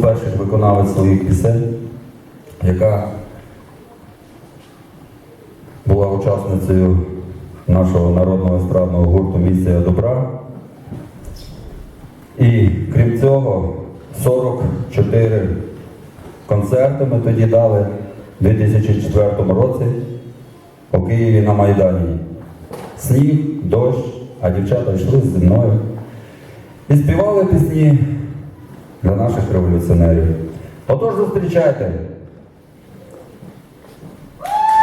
перших виконавець своїх пісень, яка була учасницею нашого народного естрадного гурту Місія добра. І крім цього, 44 концерти ми тоді дали у 2004 році по Києві на Майдані. Сніг, дощ, а дівчата йшли зі мною і співали пісні для наших революціонерів. Отож зустрічайте.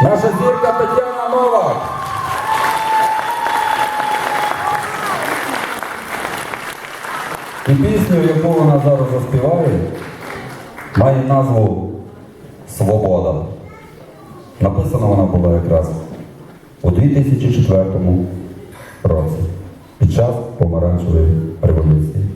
Наша зірка Тетяна Новак. І пісню, яку вона зараз заспіває, має назву Свобода. Написана вона була якраз у 2004 році, під час помаранчевої революції.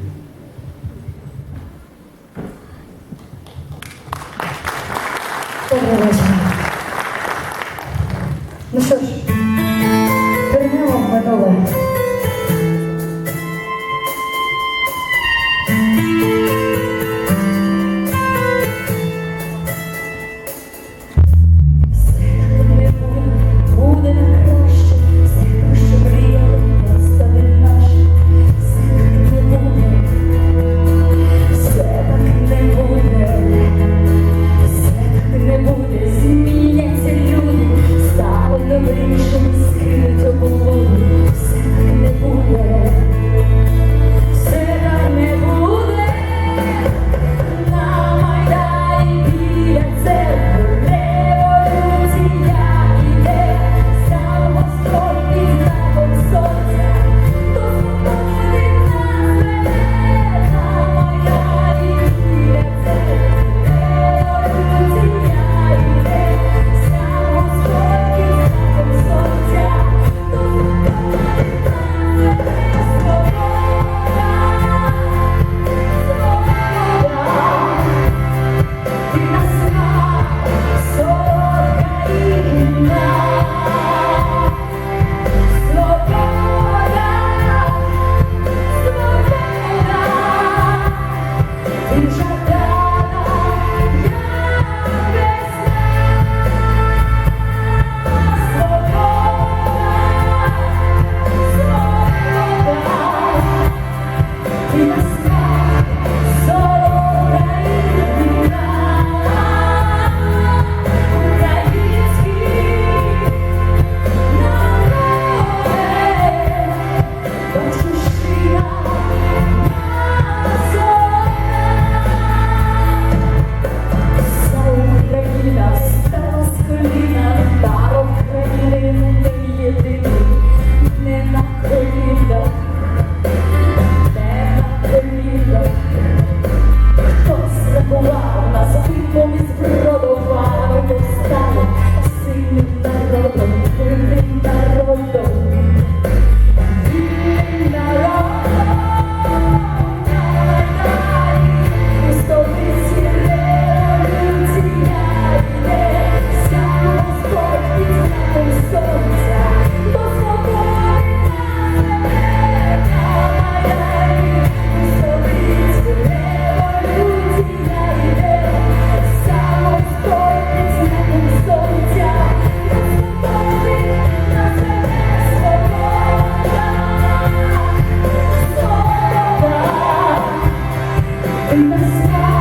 sky.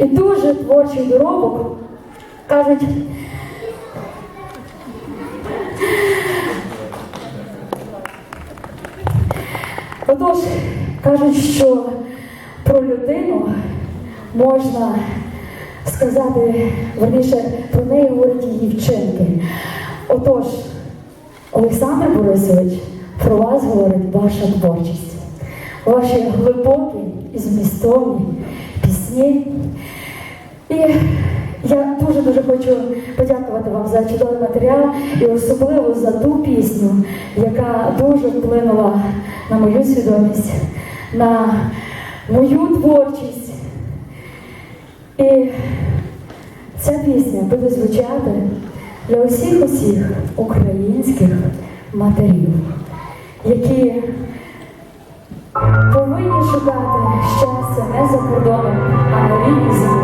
Дуже творчий доробок. Кажуть, Отож, кажуть, що про людину можна сказати, верніше, про неї говорять її вчинки. Отож, Олександр Борисович, про вас говорить ваша творчість, ваші глибокі і змістовні пісні. І я дуже-дуже хочу подякувати вам за чудовий матеріал і особливо за ту пісню, яка дуже вплинула на мою свідомість, на мою творчість. І ця пісня буде звучати для усіх усіх українських матерів, які повинні шукати se por zaprdono, a ne.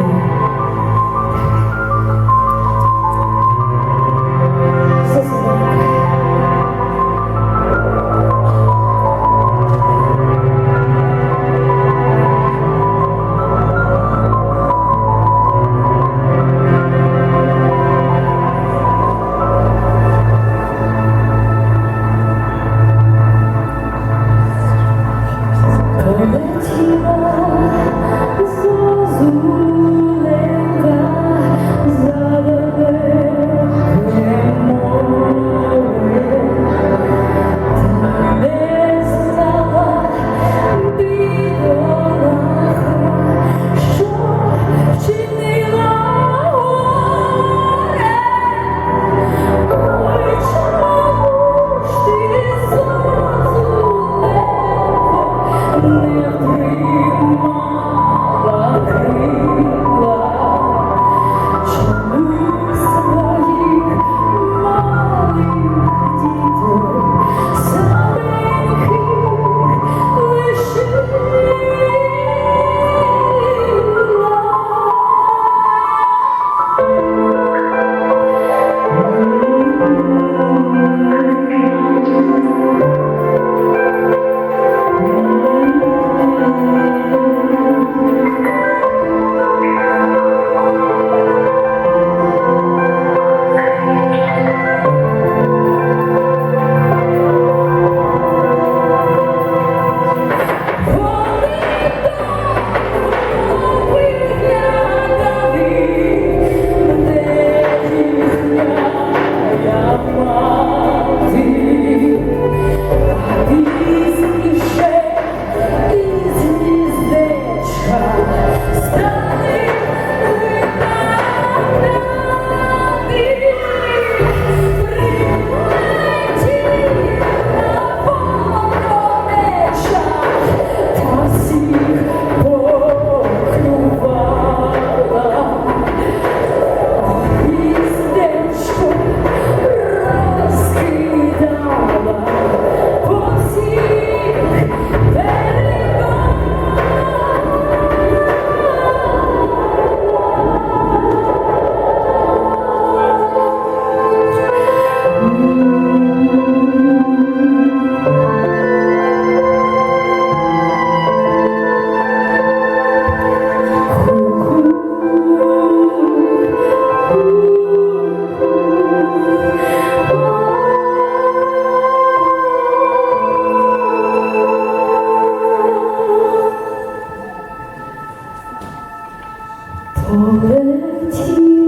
人情。